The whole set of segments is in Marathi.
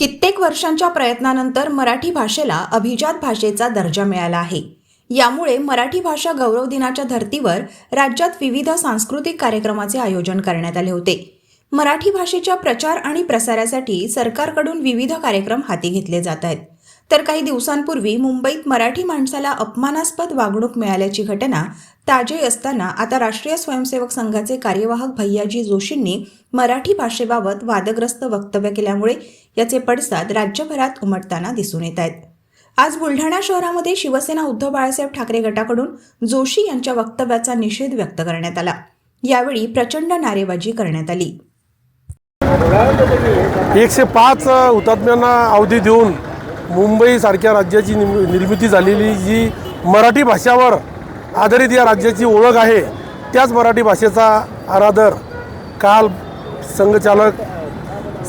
कित्येक वर्षांच्या प्रयत्नानंतर मराठी भाषेला अभिजात भाषेचा दर्जा मिळाला आहे. यामुळे मराठी भाषा गौरव दिनाच्या धर्तीवर राज्यात विविध सांस्कृतिक कार्यक्रमाचे आयोजन करण्यात आले होते. मराठी भाषेच्या प्रचार आणि प्रसारासाठी सरकारकडून विविध कार्यक्रम हाती घेतले जात आहेत. तर काही दिवसांपूर्वी मुंबईत मराठी माणसाला अपमानास्पद वागणूक मिळाल्याची घटना ताजे असताना आता राष्ट्रीय स्वयंसेवक संघाचे कार्यवाहक भैयाजी जोशींनी मराठी भाषेबाबत वादग्रस्त वक्तव्य केल्यामुळे याचे पडसाद राज्यभरात उमटताना दिसून येत आहेत. आज बुलढाणा शहरामध्ये शिवसेना उद्धव बाळासाहेब ठाकरे गटाकडून जोशी यांच्या वक्तव्याचा निषेध व्यक्त करण्यात आला. यावेळी प्रचंड नारेबाजी करण्यात आली. एकशे पाच हुतात्म्यांना अवधी देऊन मुंबईसारख्या राज्याची निम- निर्मिती झालेली जी मराठी भाषावर आधारित या राज्याची ओळख आहे त्याच मराठी भाषेचा आरादर काल संघचालक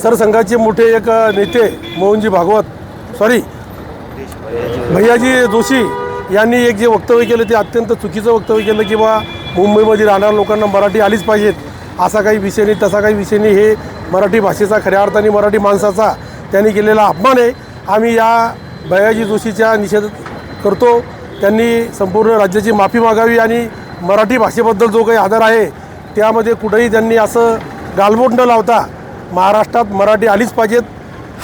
सरसंघाचे मोठे एक नेते मोहनजी भागवत सॉरी भैयाजी जोशी यांनी एक जे वक्तव्य केलं ते अत्यंत चुकीचं वक्तव्य केलं की बा मुंबईमध्ये राहणाऱ्या लोकांना मराठी आलीच पाहिजेत. असा काही विषय नाही तसा काही विषय नाही. हे मराठी भाषेचा खऱ्या अर्थाने मराठी माणसाचा त्यांनी केलेला अपमान आहे. आम्ही या भैयाजी जोशीचा निषेध करतो. त्यांनी संपूर्ण राज्याची माफी मागावी आणि मराठी भाषेबद्दल जो काही आदर आहे त्यामध्ये कुठेही त्यांनी असं गालबोट न लावता महाराष्ट्रात मराठी आलीच पाहिजेत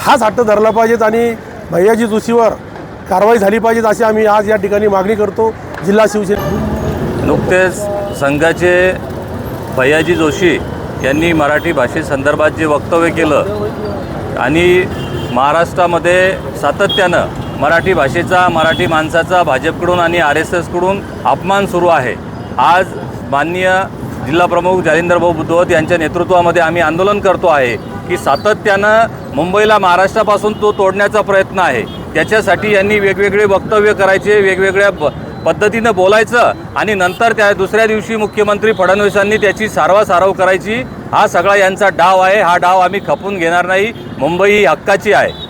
हाच हट्ट धरला पाहिजेत आणि भैयाजी जोशीवर कारवाई झाली पाहिजेत अशी आम्ही आज या ठिकाणी मागणी करतो. जिल्हा शिवसेना नुकतेच संघाचे भैयाजी जोशी यांनी मराठी भाषेसंदर्भात जे वक्तव्य केलं आणि महाराष्ट्रामध्ये सातत्यानं मराठी भाषेचा मराठी माणसाचा भाजपकडून आणि आर एस एसकडून अपमान सुरू आहे. आज माननीय जिल्हाप्रमुख जालिंदरभाऊ बुद्धवत यांच्या नेतृत्वामध्ये आम्ही आंदोलन करतो आहे की सातत्यानं मुंबईला महाराष्ट्रापासून तो तोडण्याचा प्रयत्न आहे. त्याच्यासाठी यांनी वेगवेगळे वक्तव्य करायचे वेगवेगळ्या ब पद्धतीनं बोलायचं आणि नंतर त्या दुसऱ्या दिवशी मुख्यमंत्री फडणवीसांनी त्याची सारवासारव करायची. हा सगळा यांचा डाव आहे. हा डाव आम्ही खपून घेणार नाही. मुंबई ही हक्काची आहे.